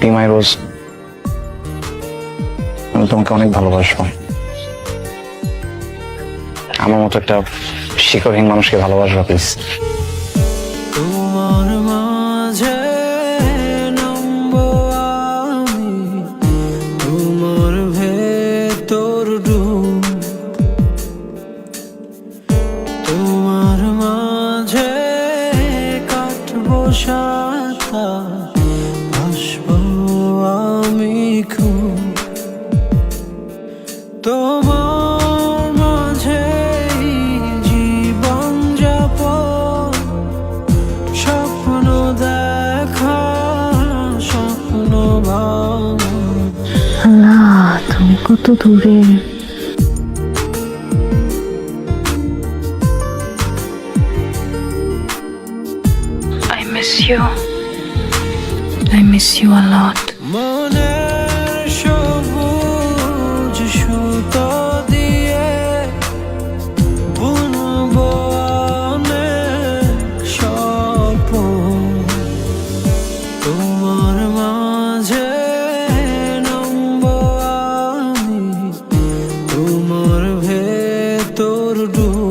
B মাই রোজ আমি তোমাকে অনেক ভালোবাসবো। আমার মতো একটা শিকড়হীন মানুষকে ভালোবাসবা প্লিজ তোমার মাঝে তোমার তোমার মাঝে জীবন স্বপ্ন দেখা স্বপ্ন তুমি কত দূরে I miss you. I miss you a lot. মনে todo duro.